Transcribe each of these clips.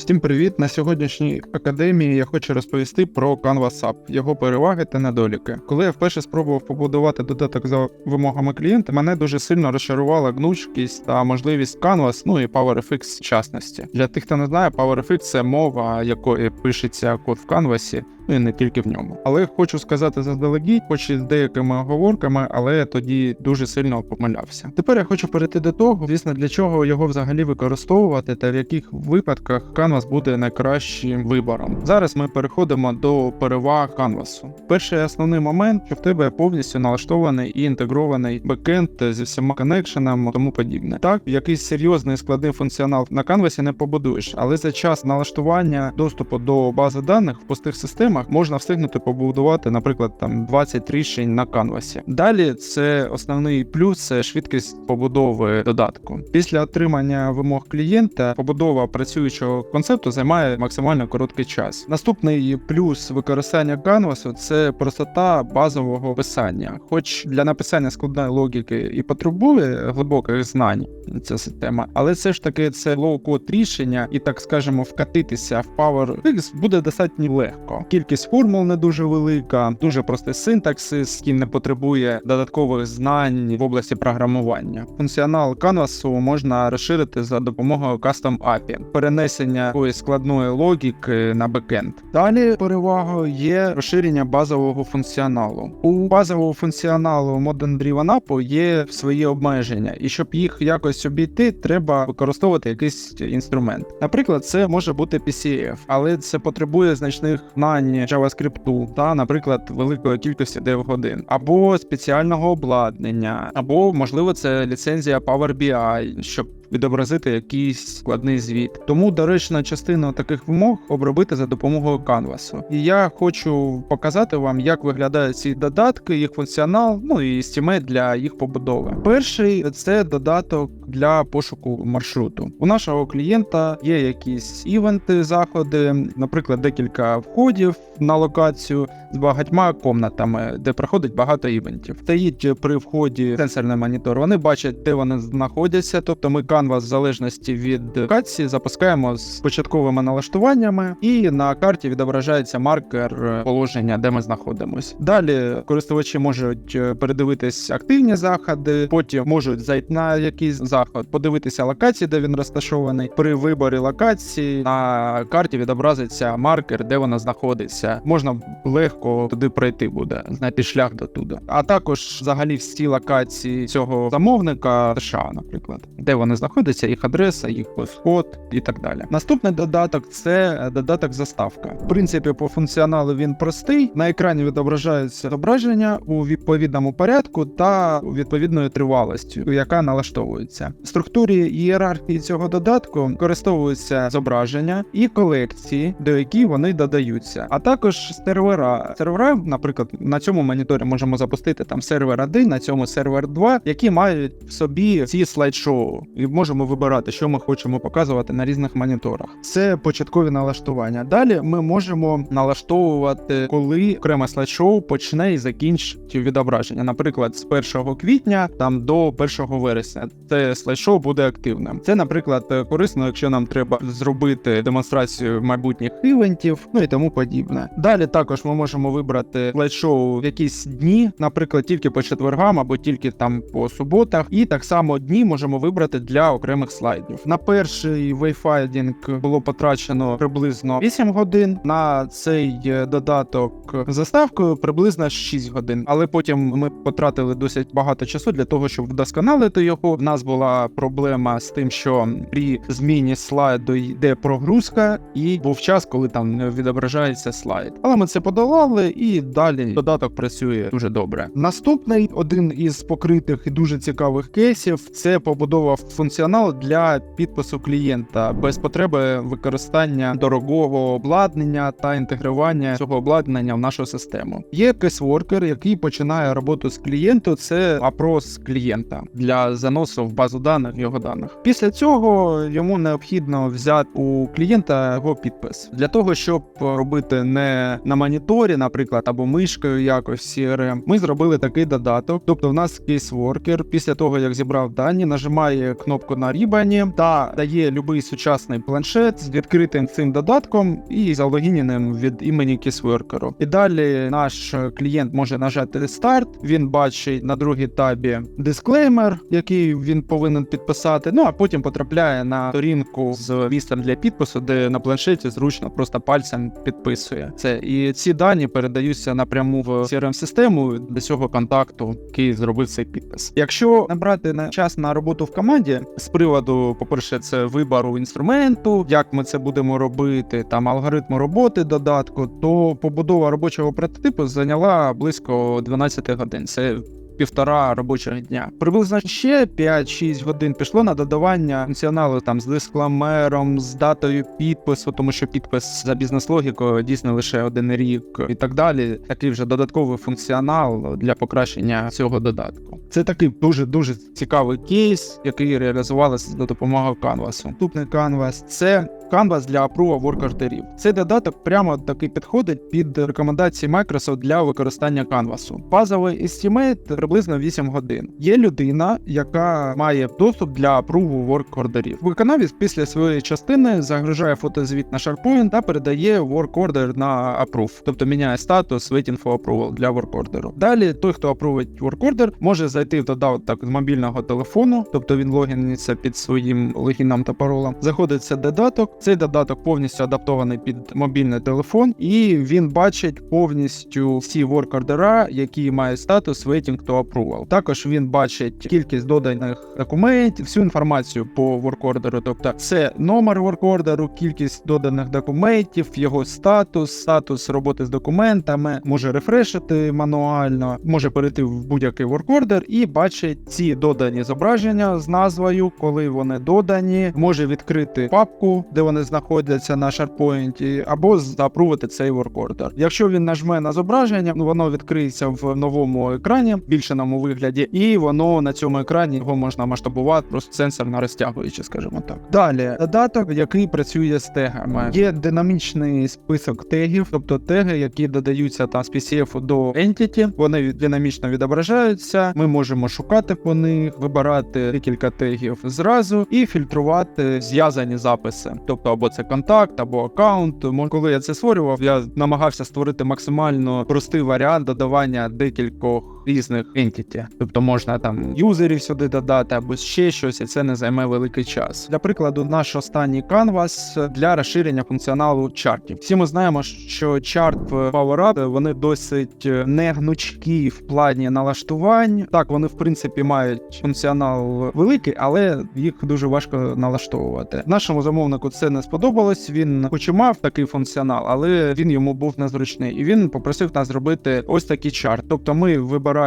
Всім привіт! На сьогоднішній академії я хочу розповісти про Canvas App, його переваги та недоліки. Коли я вперше спробував побудувати додаток за вимогами клієнта, мене дуже сильно розчарувала гнучкість та можливість Canvas, ну і PowerFX в частності. Для тих, хто не знає, PowerFX – це мова, якої пишеться код в Canvas, і не тільки в ньому. Але хочу сказати заздалегідь, хоч і з деякими оговорками, але я тоді дуже сильно помилявся. Тепер я хочу перейти до того, звісно, для чого його взагалі використовувати та в яких випадках Canvas буде найкращим вибором. Зараз ми переходимо до переваг Canvas. Перший основний момент, що в тебе повністю налаштований і інтегрований бекенд зі всіма коннекшенами, тому подібне. Так, якийсь серйозний складний функціонал на Canvas не побудуєш, але за час налаштування доступу до бази даних в пустих системах можна встигнути побудувати, наприклад, там 20 рішень на Canvas. Далі це основний плюс це швидкість побудови додатку. Після отримання вимог клієнта побудова працюючого концепту займає максимально короткий час. Наступний плюс використання Canvas – це простота базового писання. Хоч для написання складної логіки і потребує глибоких знань ця система, але все ж таки це лоу-код рішення, і так скажемо, вкатитися в PowerFX буде достатньо легко. Кількість формул не дуже велика, дуже простий синтаксис, який не потребує додаткових знань в області програмування. Функціонал Canvas можна розширити за допомогою Custom API, перенесення якоїсь складної логіки на бекенд. Далі перевагою є розширення базового функціоналу. У базового функціоналу Modern Driven App є свої обмеження, і щоб їх якось обійти, треба використовувати якийсь інструмент. Наприклад, це може бути PCF, але це потребує значних знань JavaScript та, наприклад, великої кількості dev-годин, або спеціального обладнання, або можливо це ліцензія Power BI, щоб відобразити якийсь складний звіт. Тому доречна частина таких вимог обробити за допомогою Canvas. І я хочу показати вам, як виглядають ці додатки, їх функціонал, ну і стімейт для їх побудови. Перший це додаток для пошуку маршруту. У нашого клієнта є якісь івенти, заходи, наприклад, декілька входів на локацію з багатьма комнатами, де проходить багато івентів. Стоїть при вході сенсорний монітор. Вони бачать, де вони знаходяться. Тобто ми Canvas в залежності від локації запускаємо з початковими налаштуваннями, і на карті відображається маркер положення, де ми знаходимося. Далі користувачі можуть е, передивитись активні заходи, потім можуть зайти на якийсь заход, подивитися локації, де він розташований. При виборі локації на карті відобразиться маркер, де вона знаходиться. Можна легко туди пройти буде, знайти шлях до туди. А також взагалі всі локації цього замовника США, наприклад, де вони знаходяться, їх адреса, їх код і так далі. Наступний додаток це додаток заставка. В принципі, по функціоналу він простий. На екрані відображається зображення у відповідному порядку та відповідною тривалістю, яка налаштовується. В структурі ієрархії цього додатку використовуються зображення і колекції, до які вони додаються, а також сервера. Сервера, наприклад, на цьому моніторі можемо запустити там сервер 1, на цьому сервер 2, які мають в собі ці слайд-шоу, і можемо вибирати, що ми хочемо показувати на різних моніторах. Це початкові налаштування. Далі ми можемо налаштовувати, коли окреме слайд-шоу почне і закінчить відображення. Наприклад, з 1 квітня там до 1 вересня. Це слайд-шоу буде активним. Це, наприклад, корисно, якщо нам треба зробити демонстрацію майбутніх івентів, ну і тому подібне. Далі також ми можемо вибрати слайд-шоу в якісь дні, наприклад, тільки по четвергам або тільки там по суботах. І так само дні можемо вибрати для окремих слайдів. На перший вейфайдінг було потрачено приблизно 8 годин. На цей е, додаток заставкою приблизно 6 годин. Але потім ми потратили досить багато часу для того, щоб вдосконалити його. В нас була проблема з тим, що при зміні слайду йде прогрузка, і був час, коли там відображається слайд. Але ми це подолали, і далі додаток працює дуже добре. Наступний один із покритих і дуже цікавих кейсів це побудова функціонал для підпису клієнта без потреби використання дорогого обладнання та інтегрування цього обладнання в нашу систему. Є кейсворкер, який починає роботу з клієнту. Це опрос клієнта для заносу в базу даних його даних. Після цього йому необхідно взяти у клієнта його підпис для того, щоб робити не на моніторі, наприклад, або мишкою якось CRM, Ми зробили такий додаток. Тобто, в нас кейсворкер після того як зібрав дані, нажимає кнопку розробку на Рібані та дає любий сучасний планшет з відкритим цим додатком і залогіненим від імені кейсворкеру. І далі наш клієнт може нажати старт. Він бачить на другій табі дисклеймер, який він повинен підписати. Ну а потім потрапляє на сторінку з місцем для підпису, де на планшеті зручно просто пальцем підписує це. І ці дані передаються напряму в crm систему до цього контакту, який зробив цей підпис. Якщо набрати на час на роботу в команді з приводу, по-перше, це вибору інструменту, як ми це будемо робити, там алгоритму роботи додатку, то побудова робочого прототипу зайняла близько 12 годин. Це Півтора робочого дня. Приблизно ще 5-6 годин пішло на додавання функціоналу там з дискламером, з датою підпису, тому що підпис за бізнес-логікою дійсно лише один рік і так далі. Такий вже додатковий функціонал для покращення цього додатку. Це такий дуже дуже цікавий кейс, який реалізувалося за допомогою Canvas. Наступний Canvas – це Canvas для approve воркордерів. Цей додаток прямо таки підходить під рекомендації Microsoft для використання Canvas. Базовий estimate приблизно 8 годин. Є людина, яка має доступ для апруву воркордерів. Виконавець після своєї частини загружає фотозвіт на SharePoint та передає work-order на approve, тобто міняє статус waiting for approval для work-order. Далі той, хто апрувить work-order, може зайти в додаток з мобільного телефону, тобто він логіниться під своїм логіном та паролем. Заходить в цей додаток. Цей додаток повністю адаптований під мобільний телефон, і він бачить повністю всі ворк-ордера, які мають статус waiting to approval. Також він бачить кількість доданих документів, всю інформацію по ворк-ордеру, тобто це номер ворк-ордеру, кількість доданих документів, його статус, статус роботи з документами, може рефрешити мануально, може перейти в будь-який ворк-ордер і бачить ці додані зображення з назвою, коли вони додані, може відкрити папку, де вони знаходяться на SharePoint, або запрувати цей ворк-ордер. Якщо він нажме на зображення, ну, воно відкриється в новому екрані, більшеному вигляді, і воно на цьому екрані його можна масштабувати, просто сенсорно розтягуючи, скажімо так. Далі додаток, який працює з тегами. Є динамічний список тегів, тобто теги, які додаються там з PCF до Entity, вони динамічно відображаються. Ми можемо шукати по них, вибирати декілька тегів зразу і фільтрувати зв'язані записи. Тобто, або це контакт, або аккаунт. Коли я це створював, я намагався створити максимально простий варіант додавання декількох різних entity. Тобто можна там юзерів сюди додати або ще щось, і це не займе великий час. Для прикладу, наш останній Canvas для розширення функціоналу чартів. Всі ми знаємо, що чарт в Power Up, вони досить не гнучкі в плані налаштувань. Так, вони в принципі мають функціонал великий, але їх дуже важко налаштовувати. Нашому замовнику це не сподобалось. Він хоч і мав такий функціонал, але він йому був незручний, і він попросив нас зробити ось такий чарт. Тобто ми вибираємо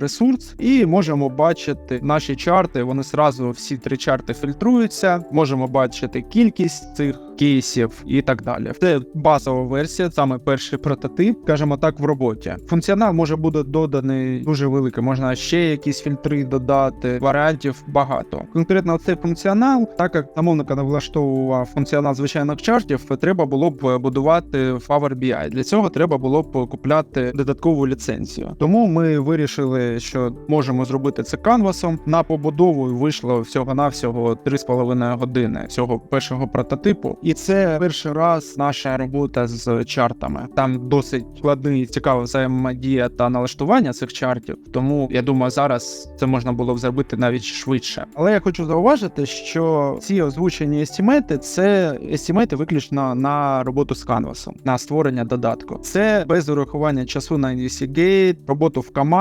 ресурс і можемо бачити наші чарти. Вони зразу всі три чарти фільтруються. Можемо бачити кількість цих кейсів і так далі. Це базова версія, саме перший прототип, скажімо так, в роботі. Функціонал може бути доданий дуже великий. Можна ще якісь фільтри додати, варіантів багато. Конкретно цей функціонал, так як замовника не влаштовував функціонал звичайних чартів, треба було б будувати Power BI. Для цього треба було б купляти додаткову ліцензію. Тому ми вирішили, що можемо зробити це канвасом. На побудову вийшло всього навсього 3,5 години цього першого прототипу. І це перший раз наша робота з чартами. Там досить складний, цікава взаємодія та налаштування цих чартів. Тому я думаю, зараз це можна було б зробити навіть швидше. Але я хочу зауважити, що ці озвучені естімейти це естімейти виключно на роботу з канвасом, на створення додатку. Це без урахування часу на Investigate, роботу в команді,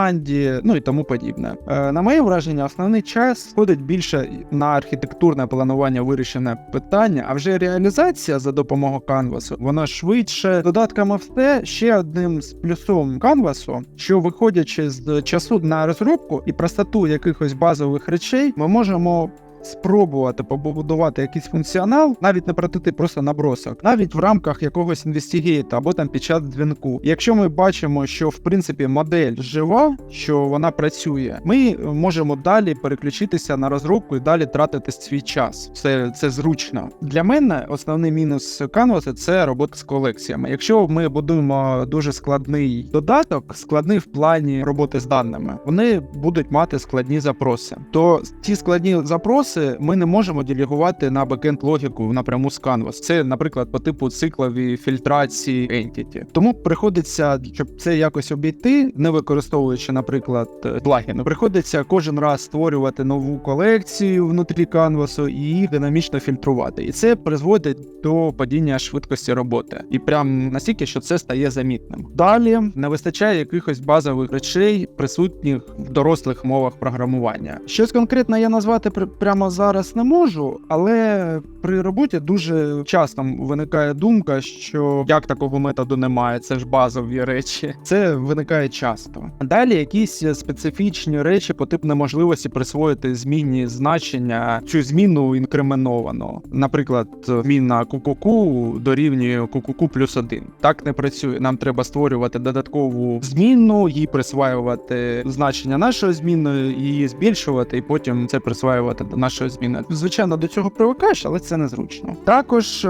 ну і тому подібне. Е, на моє враження, основний час сходить більше на архітектурне планування вирішення питання, а вже реалізація за допомогою канвасу вона швидше. Додатками в те ще одним з плюсом канвасу, що виходячи з часу на розробку і простоту якихось базових речей, ми можемо. Спробувати побудувати якийсь функціонал, навіть не прототип, просто набросок, навіть в рамках якогось інвестігейта або там під час дзвінку. Якщо ми бачимо, що в принципі модель жива, що вона працює, ми можемо далі переключитися на розробку і далі тратити свій час. Це, це зручно. Для мене основний мінус Canvas – це робота з колекціями. Якщо ми будуємо дуже складний додаток, складний в плані роботи з даними, вони будуть мати складні запроси. То ті складні запроси процеси ми не можемо делегувати на бекенд логіку напряму з Canvas. Це, наприклад, по типу циклові фільтрації entity. Тому приходиться, щоб це якось обійти, не використовуючи, наприклад, е, плагіни, приходиться кожен раз створювати нову колекцію внутрі Canvas і їх динамічно фільтрувати. І це призводить до падіння швидкості роботи. І прям настільки, що це стає замітним. Далі не вистачає якихось базових речей, присутніх в дорослих мовах програмування. Щось конкретне я назвати пр- зараз не можу, але при роботі дуже часто виникає думка, що як такого методу немає, це ж базові речі. Це виникає часто. Далі якісь специфічні речі по типу неможливості присвоїти змінні значення цю зміну інкременовано. Наприклад, зміна кукуку дорівнює кукуку плюс один. Так не працює. Нам треба створювати додаткову змінну, їй присваювати значення нашої зміни, її збільшувати, і потім це присваювати до нашої зміни. Звичайно, до цього привикаєш, але це незручно. Також е,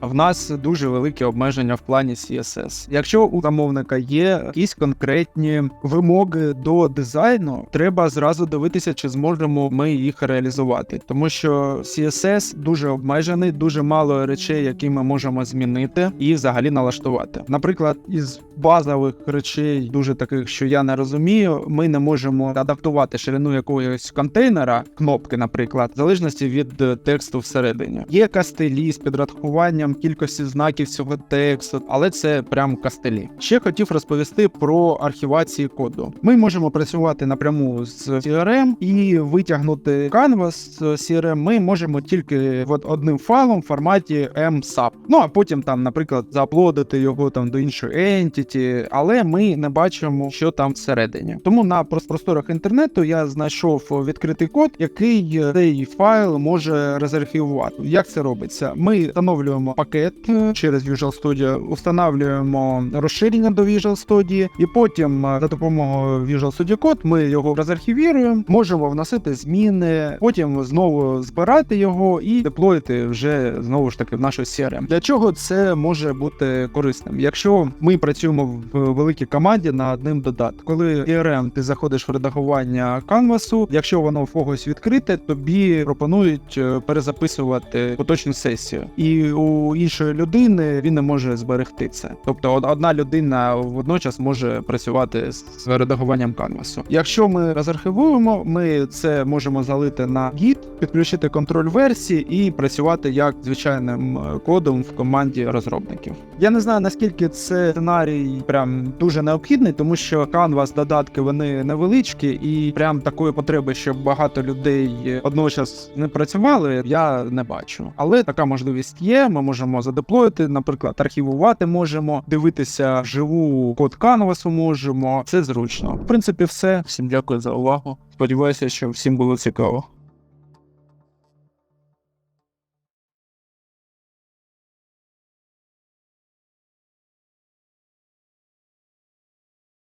в нас дуже великі обмеження в плані CSS. Якщо у замовника є якісь конкретні вимоги до дизайну, треба зразу дивитися, чи зможемо ми їх реалізувати, тому що CSS дуже обмежений, дуже мало речей, які ми можемо змінити і взагалі налаштувати. Наприклад, із базових речей, дуже таких, що я не розумію, ми не можемо адаптувати ширину якогось контейнера, кнопки, наприклад, в залежності від е, тексту всередині. Є кастелі з підрахуванням кількості знаків цього тексту, але це прям кастелі. Ще хотів розповісти про архівації коду. Ми можемо працювати напряму з CRM і витягнути Canvas з CRM ми можемо тільки от одним файлом в форматі MSAP. Ну а потім там, наприклад, зааплодити його там до іншої entity, але ми не бачимо, що там всередині. Тому на просторах інтернету я знайшов відкритий код, який цей файл може розархівувати. Як це робиться? Ми встановлюємо пакет через Visual Studio, встановлюємо розширення до Visual Studio, і потім е, за допомогою Visual Studio Code ми його розархівіруємо, можемо вносити зміни, потім знову збирати його і деплоїти вже знову ж таки в нашу CRM. Для чого це може бути корисним? Якщо ми працюємо в великій команді на одним додатком, коли CRM ти заходиш в редагування канвасу, якщо воно в когось відкрите, тобі пропонують е, перезаписувати поточну сесію, і у іншої людини він не може зберегти це. Тобто одна людина водночас може працювати з редагуванням канвасу. Якщо ми розархивуємо, ми це можемо залити на Git, підключити контроль версії і працювати як звичайним е, кодом в команді розробників. Я не знаю наскільки це сценарій прям дуже необхідний, тому що Canvas додатки вони невеличкі, і прям такої потреби, щоб багато людей одночас не працювали, я не бачу. Але така можливість є. Ми можемо задеплоїти, наприклад, архівувати можемо, дивитися живу код канвасу можемо. Це зручно. В принципі, все. Всім дякую за увагу. Сподіваюся, що всім було цікаво.